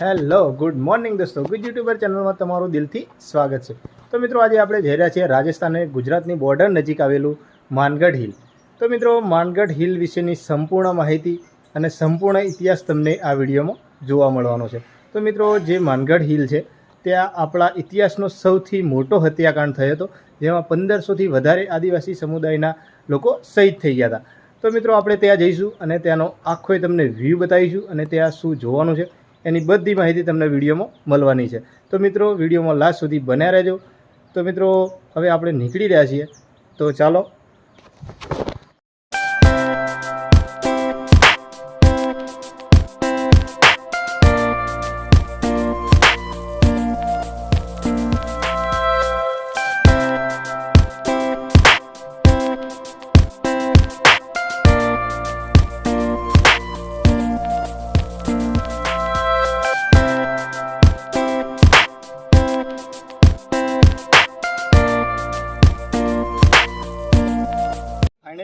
Hello, good morning દોસ્તો. Good YouTuber ચેનલમાં તમારું દિલથી સ્વાગત છે. તો મિત્રો, આજે આપણે જઈ રહ્યા છીએ રાજસ્થાન અને ગુજરાતની બોર્ડર નજીક આવેલું માનગઢ હિલ તો મિત્રો, માનગઢ હિલ વિશેની સંપૂર્ણ માહિતી અને સંપૂર્ણ ઇતિહાસ તમને આ વિડીયોમાં જોવા મળવાનો છે. તો મિત્રો, જે માનગઢ હિલ છે, ત્યાં આપણા ઇતિહાસનો સૌથી મોટો હત્યાકાંડ થયો હતો, જેમાં પંદરસોથી વધારે આદિવાસી સમુદાયના લોકો શહીદ થઈ ગયા હતા. તો મિત્રો, આપણે ત્યાં જઈશું અને ત્યાંનો આખો તમને વ્યૂ બતાવીશું અને ત્યાં શું જોવાનું છે. એની બધી માહિતી તમને વિડીયોમાં મળવાની છે. તો મિત્રો, વિડીયોમાં લાસ્ટ સુધી બન્યા રહેજો. તો મિત્રો, હવે આપણે નીકળી રહ્યા છીએ. તો ચાલો.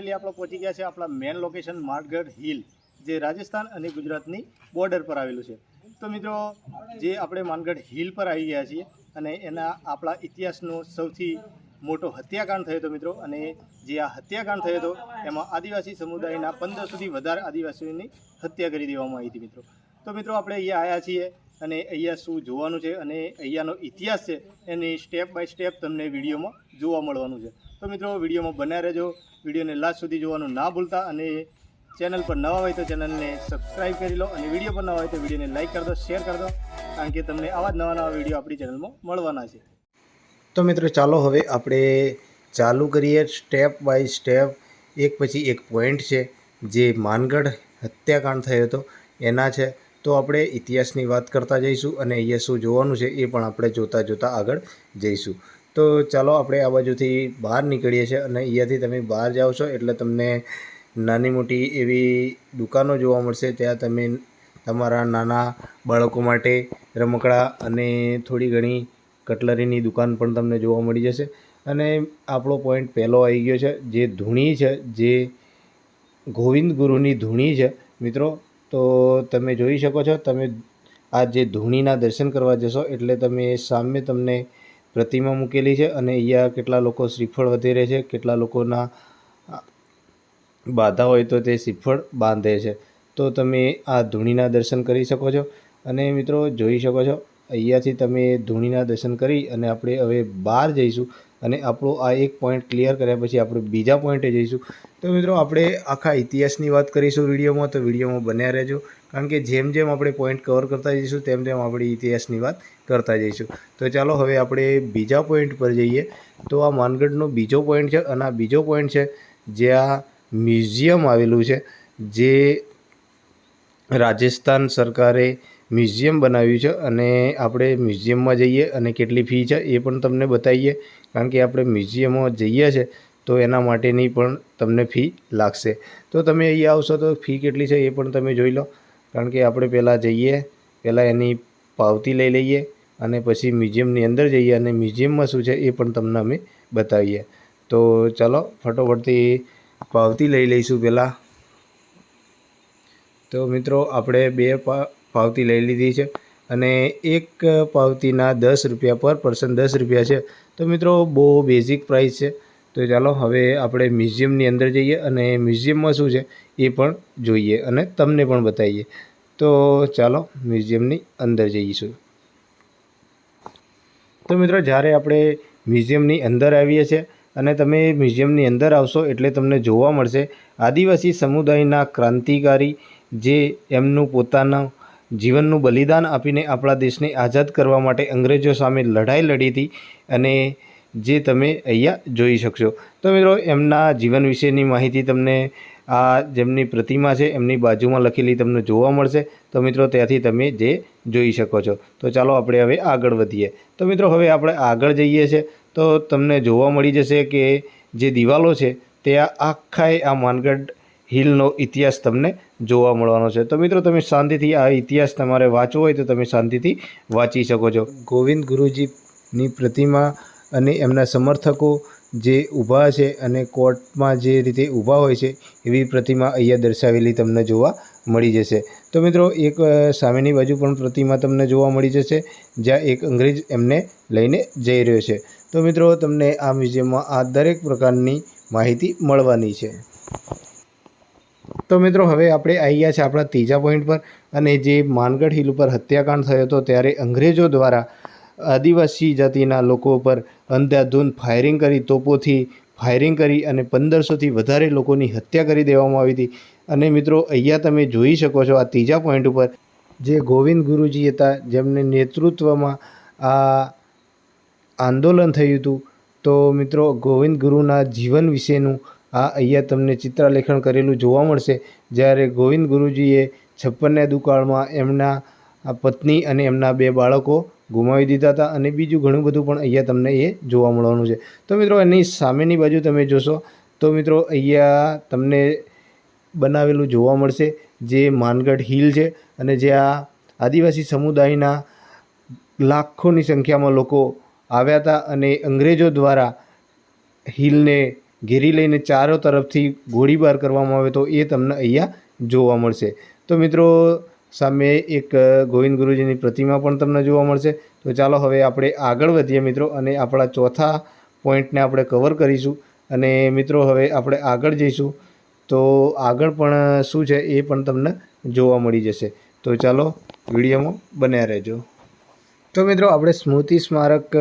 ફાઇનલી આપણે પહોંચી ગયા છે આપણા મેન લોકેશન મારગઢ હિલ, જે રાજસ્થાન અને ગુજરાતની બોર્ડર પર આવેલું છે. તો મિત્રો, જે આપણે માનગઢ હિલ પર આવી ગયા છીએ અને એના આપણા ઇતિહાસનો સૌથી મોટો હત્યાકાંડ થયો હતો મિત્રો અને જે આ હત્યાકાંડ થયો હતો, એમાં આદિવાસી સમુદાયના પંદરસોથી વધારે આદિવાસીઓની હત્યા કરી દેવામાં આવી હતી મિત્રો. તો મિત્રો, આપણે અહીંયા આવ્યા છીએ અને અહીંયા શું જોવાનું છે અને અહીંયાનો ઇતિહાસ છે એની સ્ટેપ બાય સ્ટેપ તમને વિડીયોમાં જોવા મળવાનું છે. તો મિત્રો, વિડીયોમાં બન્યા રહેજો. વિડીયોને લાસ્ટ સુધી જોવાનું ના ભૂલતા અને ચેનલ પર નવા હોય તો ચેનલને સબસ્ક્રાઇબ કરી લો અને વીડિયો પર નવા હોય તો વિડીયોને લાઇક કરી દો, શેર કરી દો, કારણ કે તમને આવા જ નવા નવા વીડિયો આપણી ચેનલમાં મળવાના છે. તો મિત્રો, ચાલો હવે આપણે ચાલુ કરીએ સ્ટેપ બાય સ્ટેપ. એક પછી એક પોઈન્ટ છે, જે માનગઢ હત્યાકાંડ થયો હતો, એના છે. તો આપણે ઇતિહાસની વાત કરતા જઈશું અને અહીંયા શું જોવાનું છે એ પણ આપણે જોતાં જોતાં આગળ જઈશું. તો ચાલો આપણે આ બાજુથી બહાર નીકળીએ છીએ અને અહીંયાથી તમે બહાર જાઓ છો એટલે તમને નાની મોટી એવી દુકાનો જોવા મળશે. ત્યાં તમે તમારા નાના બાળકો માટે રમકડા અને થોડી ઘણી કટલરીની દુકાન પણ તમને જોવા મળી જશે. અને આપણો પોઈન્ટ પહેલો આવી ગયો છે, જે ધૂણી છે, જે ગોવિંદ ગુરુની ધૂણી છે, મિત્રો. તો તમે જોઈ શકો છો, તમે આ જે ધૂણીના દર્શન કરવા જશો એટલે તમે સામે તમને પ્રતિમા મૂકેલી છે અને અહીંયા કેટલા લોકો શ્રીફળ વધેરે છે, કેટલા લોકોના બાધા હોય તો તે શ્રીફળ બાંધે છે. તો તમે આ ધૂણીના દર્શન કરી શકો છો અને મિત્રો જોઈ શકો છો, અહીંયાથી તમે ધૂણીના દર્શન કરી અને આપણે હવે બહાર જઈશું. અને આપણો આ એક પોઈન્ટ ક્લિયર કર્યા પછી આપણે બીજા પોઈન્ટે જઈશું. તો મિત્રો, આપણે આખા ઇતિહાસની વાત કરીશું વિડીયોમાં, તો વિડીયોમાં બન્યા રહેજો. કારણ કે જેમ જેમ આપણે પોઈન્ટ કવર કરતા જઈશું, તેમ તેમ આપણે ઇતિહાસની વાત કરતા જઈશું. તો ચાલો, હવે આપણે બીજા પોઈન્ટ પર જઈએ. તો આ માનગઢનો બીજો પોઈન્ટ છે અને આ બીજો પોઈન્ટ છે જે આ મ્યુઝિયમ આવેલું છે, જે રાજસ્થાન સરકારે મ્યુઝિયમ બનાવ્યું છે. અને આપણે મ્યુઝિયમમાં જઈએ અને કેટલી ફી છે એ પણ તમને બતાવીએ. કારણ કે આપણે મ્યુઝિયમમાં જઈએ છીએ તો એના માટેની પણ તમને ફી લાગશે. તો તમે અહીંયા આવશો તો ફી કેટલી છે એ પણ તમે જોઈ લો. કારણ કે આપણે પહેલાં જઈએ, પહેલાં એની પાવતી લઈ લઈએ અને પછી મ્યુઝિયમની અંદર જઈએ અને મ્યુઝિયમમાં શું છે એ પણ તમને અમે બતાવીએ. તો ચાલો ફટોફટથી પાવતી લઈ લઈશું પહેલાં. તો મિત્રો, આપણે બે પાવતી લઈ લીધી છે. અને એક પાવતીના દસ રૂપિયા પર પર્સન દસ રૂપિયા છે. તો મિત્રો, બહુ બેઝિક પ્રાઇસ છે. તો ચાલો, હવે આપણે મ્યુઝિયમની અંદર જઈએ અને મ્યુઝિયમમાં શું છે એ પણ જોઈએ અને તમને પણ બતાવીએ. તો ચાલો મ્યુઝિયમની અંદર જઈશું. તો મિત્રો, જ્યારે આપણે મ્યુઝિયમની અંદર આવીએ છીએ અને તમે મ્યુઝિયમની અંદર આવશો એટલે તમને જોવા મળશે આદિવાસી સમુદાયના ક્રાંતિકારી જે એમનું પોતાના જીવનનું બલિદાન આપીને આપણા દેશને આઝાદ કરવા માટે અંગ્રેજો સામે લડાઈ લડી હતી અને જે તમે અહીંયા જોઈ શકશો. તો મિત્રો, એમના જીવન વિશેની માહિતી તમને આ જેમની પ્રતિમા છે, એમની બાજુમાં લખેલી તમને જોવા મળશે. તો મિત્રો, ત્યાંથી તમે જે જોઈ શકો છો. તો ચાલો આપણે હવે આગળ વધીએ. તો મિત્રો, હવે આપણે આગળ જઈએ છીએ. તો તમને જોવા મળી જશે કે જે દિવાલો છે, તે આખાએ આ માનગઢ હિલનો ઇતિહાસ તમને જોવા મળવાનો છે. તો મિત્રો, તમે શાંતિથી આ ઇતિહાસ તમારે વાંચવો હોય તો તમે શાંતિથી વાંચી શકો છો. ગોવિંદ ગુરુજીની પ્રતિમા અને એમના સમર્થકો જે ઊભા છે અને કોર્ટમાં જે રીતે ઊભા હોય છે, એવી પ્રતિમા અહીંયા દર્શાવેલી તમને જોવા મળી જશે. તો મિત્રો, એક સામેની બાજુ પણ પ્રતિમા તમને જોવા મળી જશે, જ્યાં એક અંગ્રેજ એમને લઈને જઈ રહ્યો છે. તો મિત્રો, તમને આ મ્યુઝિયમમાં આ દરેક પ્રકારની માહિતી મળવાની છે. તો મિત્રો, હવે આપણે આવી ગયા છે આપણા ત્રીજા પોઈન્ટ પર અને જે માનગઢ હિલ ઉપર હત્યાકાંડ થયો હતો ત્યારે અંગ્રેજો દ્વારા આદિવાસી જાતિના લોકો પર અંધાધૂંધ ફાયરિંગ કરી, તોપોથી ફાયરિંગ કરી અને પંદરસોથી વધારે લોકોની હત્યા કરી દેવામાં આવી હતી. અને મિત્રો, અહીંયા તમે જોઈ શકો છો આ ત્રીજા પોઈન્ટ ઉપર જે ગોવિંદ ગુરુજી હતા, જેમને નેતૃત્વમાં આ આંદોલન થયું હતું. તો મિત્રો, ગોવિંદ ગુરુના જીવન વિશેનું આ અહીંયા તમને ચિત્રલેખન કરેલું જોવા મળશે. જ્યારે ગોવિંદ ગુરુજીએ છપ્પનના દુકાળમાં એમના પત્ની અને એમના બે બાળકો ગુમાવી દીધા હતા અને બીજું ઘણું બધું પણ અહીંયા તમને એ જોવા મળવાનું છે. તો મિત્રો, એની સામેની બાજુ તમે જોશો, તો મિત્રો, અહીંયા તમને બનાવેલું જોવા મળશે જે માનગઢ હિલ છે અને જે આ આદિવાસી સમુદાયના લાખોની સંખ્યામાં લોકો આવ્યા હતા અને અંગ્રેજો દ્વારા હિલને ઘેરી લઈને ચારો તરફથી ગોળીબાર કરવામાં આવે તો એ તમને અહીંયા જોવા મળશે. તો મિત્રો, સામે એક ગોવિંદ ગુરુજીની પ્રતિમા પણ તમને જોવા મળશે. તો ચાલો હવે આપણે આગળ વધીએ મિત્રો અને આપણા ચોથા પોઈન્ટને આપણે કવર કરીશું. અને મિત્રો, હવે આપણે આગળ જઈશું. તો આગળ પણ શું છે એ પણ તમને જોવા મળી જશે. તો ચાલો વિડીયોમાં બન્યા રહેજો. તો મિત્રો, આપણે સ્મૃતિ સ્મારક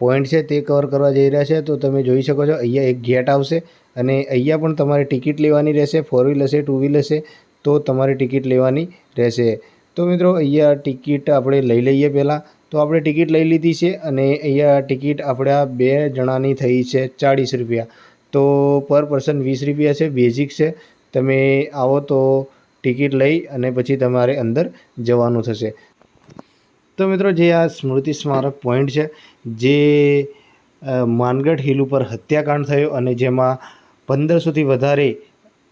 પોઈન્ટ છે તે કવર કરવા જઈ રહ્યા છે, તો તમે જોઈ શકો છો, અહીંયા એક ગેટ આવશે અને અહીંયા પણ તમારે ટિકિટ લેવાની રહેશે ફોર વ્હીલ હશે ટુ વ્હીલ હશે, તો તમારે ટિકિટ લેવાની રહેશે. તો મિત્રો, અહીંયા ટિકિટ આપણે લઈ લઈએ પહેલાં. તો આપણે ટિકિટ લઈ લીધી છે અને અહીંયા ટિકિટ આપણા બે જણાની થઈ છે, ચાળીસ રૂપિયા. તો પર પર્સન વીસ રૂપિયા છે બેઝિક છે. તમે આવો તો ટિકિટ લઈ અને પછી તમારે અંદર જવાનું થશે. તો મિત્રો જે આ સ્મૃતિ સ્મારક પોઈન્ટ છે, જે માનગઢ હિલ ઉપર હત્યાકાંડ થયો અને જેમાં પંદરસોથી વધારે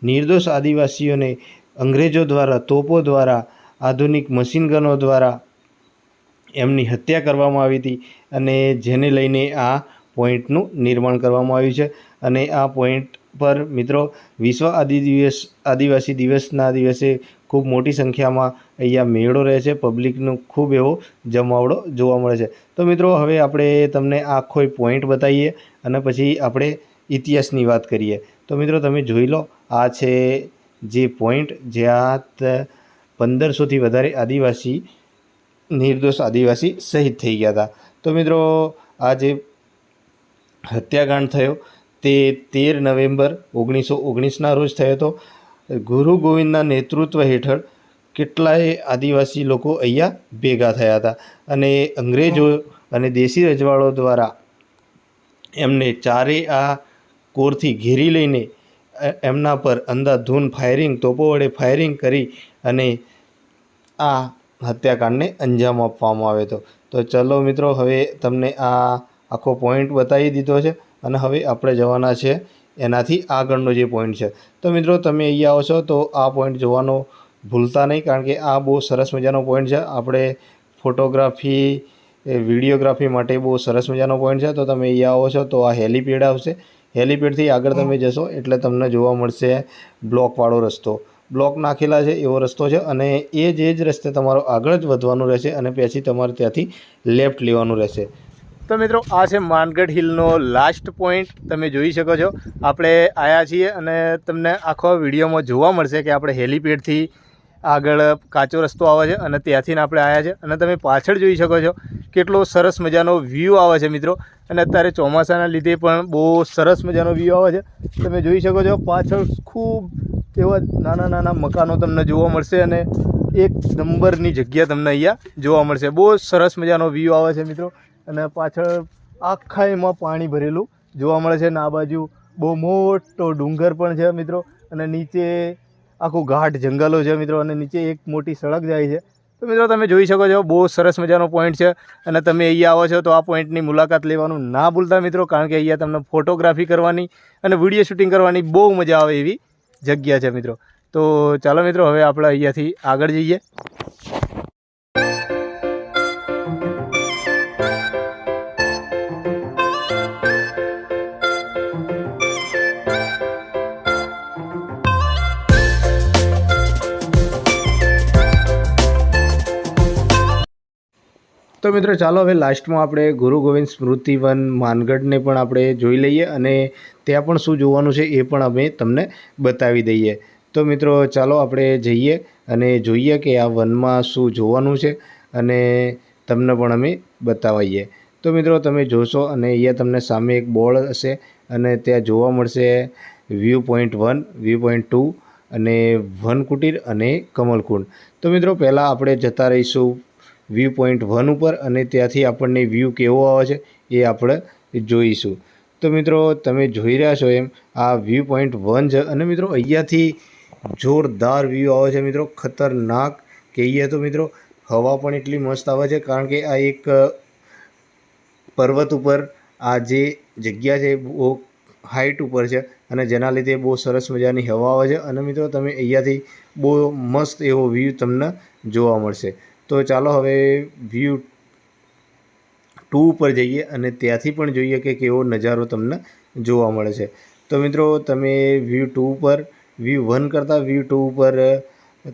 નિર્દોષ આદિવાસીઓને અંગ્રેજો દ્વારા, તોપો દ્વારા, આધુનિક મશીનગનો દ્વારા એમની હત્યા કરવામાં આવી હતી અને જેને લઈને આ પોઈન્ટનું નિર્માણ કરવામાં આવ્યું છે. અને આ પોઈન્ટ પર મિત્રો વિશ્વ આદિ દિવસ, આદિવાસી દિવસના દિવસે ખૂબ મોટી સંખ્યામાં અહીંયા મેળો રહે છે. પબ્લિકનો ખૂબ એવો જમાવડો જોવા મળે છે. તો મિત્રો, હવે આપણે તમને આખો પોઈન્ટ બતાવીએ અને પછી આપણે ઇતિહાસની વાત કરીએ. તો મિત્રો, તમે જોઈ લો, આ છે જે પોઈન્ટ જ્યાં પંદરસોથી વધારે આદિવાસી નિર્દોષ આદિવાસી શહીદ થઈ ગયા હતા. તો મિત્રો, આ જે હત્યાકાંડ થયો તે તેર નવેમ્બર ઓગણીસો ઓગણીસના રોજ થયો હતો. ગુરુ ગોવિંદના નેતૃત્વ હેઠળ કેટલાય આદિવાસી લોકો અહીંયા ભેગા થયા હતા. અને અંગ્રેજો અને દેશી રજવાડો દ્વારા એમને ચારે આ કોરથી ઘેરી લઈને એમના પર અંધાધૂન ફાયરિંગ, તોપો વડે ફાયરિંગ કરી અને આ હત્યાકાંડને અંજામ આપવામાં આવ્યો હતો. તો ચલો મિત્રો, હવે તમને આ આખો પોઈન્ટ બતાવી દીધો છે અને હવે આપણે જવાના છે એનાથી આગળનો જે પોઈન્ટ છે. તો મિત્રો તમે અહીંયા આવો છો તો આ પોઈન્ટ જોવાનો ભૂલતા નહીં કારણ કે આ બહુ સરસ મજાનો પોઈન્ટ છે. આપણે ફોટોગ્રાફી વિડીયોગ્રાફી માટે બહુ સરસ મજાનો પોઈન્ટ છે. તો તમે અહીંયા આવો છો તો આ હેલીપેડ આવશે. હેલીપેડથી આગળ તમે જશો એટલે તમને જોવા મળશે બ્લોકવાળો રસ્તો. બ્લોક નાખેલા છે એવો રસ્તો છે અને એ જ એ જ રસ્તે તમારો આગળ જ વધવાનું રહેશે અને પછી તમારે ત્યાંથી લેફ્ટ લેવાનું રહેશે. તો મિત્રો, આ છે માનગઢ હિલનો લાસ્ટ પોઈન્ટ તમે જોઈ શકો છો. આપણે આવ્યા છીએ અને તમને આખો વિડીયોમાં જોવા મળશે કે આપણે હેલીપેડથી આગળ કાચો રસ્તો આવે છે અને ત્યાંથી આપણે આવ્યા છે અને તમે પાછળ જોઈ શકો છો કેટલો સરસ મજાનો વ્યૂ આવે છે મિત્રો. અને અત્યારે ચોમાસાના લીધે પણ બહુ સરસ મજાનો વ્યૂ આવે છે. તમે જોઈ શકો છો, પાછળ ખૂબ એવા નાના નાના મકાનો તમને જોવા મળશે અને એક નંબરની જગ્યા તમને અહીંયા જોવા મળશે. બહુ સરસ મજાનો વ્યૂ આવે છે મિત્રો. અને પાછળ આખા એમાં પાણી ભરેલું. જોવા મળે છે અને આ બાજુ બહુ મોટો ડુંગર પણ છે મિત્રો. અને નીચે આખું ઘાટ જંગલો છે મિત્રો. અને નીચે એક મોટી સડક જાય છે. તો મિત્રો તમે જોઈ શકો છો, બહુ સરસ મજાનો પોઈન્ટ છે. અને તમે અહીંયા આવો છો તો આ પોઈન્ટની મુલાકાત લેવાનું ના ભૂલતા મિત્રો, કારણ કે અહીંયા તમને ફોટોગ્રાફી કરવાની અને વીડિયો શૂટિંગ કરવાની બહુ મજા આવે એવી જગ્યા છે મિત્રો. તો ચાલો મિત્રો, હવે આપણે અહીંયાથી આગળ જઈએ. તો મિત્રો ચાલો હવે લાસ્ટમાં આપણે ગુરુ ગોવિંદ સ્મૃતિવન માનગઢને પણ આપણે જોઈ લઈએ અને ત્યાં પણ શું જોવાનું છે એ પણ અમે તમને બતાવી દઈએ. તો મિત્રો ચાલો આપણે જઈએ અને જોઈએ કે આ વનમાં શું જોવાનું છે અને તમને પણ અમે બતાવીએ. તો મિત્રો તમે જોશો અને અહીંયા તમને સામે એક બોર્ડ હશે અને ત્યાં જોવા મળશે view point one, view point two અને વન કુટીર અને કમલકુંડ. તો મિત્રો પહેલાં આપણે જતા રહીશું. વ્યૂ પોઈન્ટ વન ઉપર અને ત્યાંથી આપણને વ્યૂ કેવો આવે છે એ આપણે જોઈશું. તો મિત્રો, તમે જોઈ રહ્યા છો એમ, આ વ્યૂ પોઈન્ટ વન છે અને મિત્રો, અહીંયાથી જોરદાર વ્યૂ આવે છે મિત્રો, ખતરનાક કહીએ તો મિત્રો, હવા પણ એટલી મસ્ત આવે છે કારણ કે આ એક પર્વત ઉપર આ જે જગ્યા છે બહુ હાઇટ ઉપર છે અને જેના લીધે બહુ સરસ મજાની હવા આવે છે અને મિત્રો, તમે અહીંયાથી બહુ મસ્ત એવો વ્યૂ તમને જોવા મળશે. તો ચાલો હવે વ્યૂ ટુ ઉપર જઈએ અને ત્યાંથી પણ જોઈએ કે કેવો નજારો તમને જોવા મળે છે. તો મિત્રો, તમે વ્યૂ ટુ ઉપર વ્યૂ વન કરતાં વ્યૂ ટુ ઉપર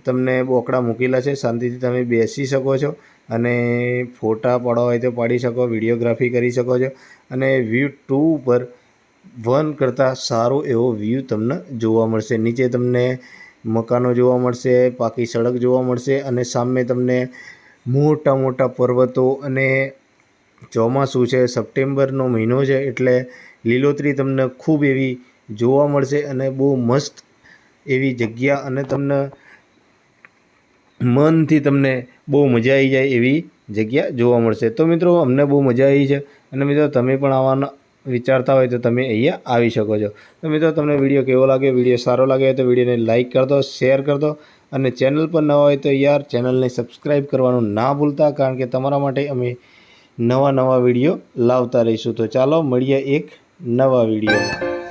તમને બોકડા મૂકેલા છે. શાંતિથી તમે બેસી શકો છો અને ફોટા પાડવા હોય તો પાડી શકો, વિડીયોગ્રાફી કરી શકો છો અને વ્યૂ ટુ ઉપર વન કરતાં સારો એવો વ્યૂ તમને જોવા મળશે. નીચે તમને મકાનો જોવા મળશે, પાકી સડક જોવા મળશે અને સામે તમને મોટા મોટા પર્વતો અને ચોમાસું છે, સપ્ટેમ્બરનો મહિનો છે એટલે લીલોતરી તમને ખૂબ એવી જોવા મળશે અને બહુ મસ્ત એવી જગ્યા અને તમને મનથી તમને બહુ મજા આવી જાય એવી જગ્યા જોવા મળશે. તો મિત્રો, અમને બહુ મજા આવી છે અને મિત્રો, તમે પણ આવવાના વિચારતા હોય તો તમે અહીંયા આવી શકો છો. તો મિત્રો, તમને વીડિયો કેવો લાગ્યો? વીડિયો સારો લાગે તો વિડીયોને લાઇક કરી દો, શેર કરી દો અને ચેનલ પર નવા હોય તો યાર ચેનલને સબસ્ક્રાઈબ કરવાનું ના ભૂલતા, કારણ કે તમારા માટે અમે નવા નવા વીડિયો લાવતા રહીશું. તો ચાલો, મળીએ એક નવા વિડીયોમાં.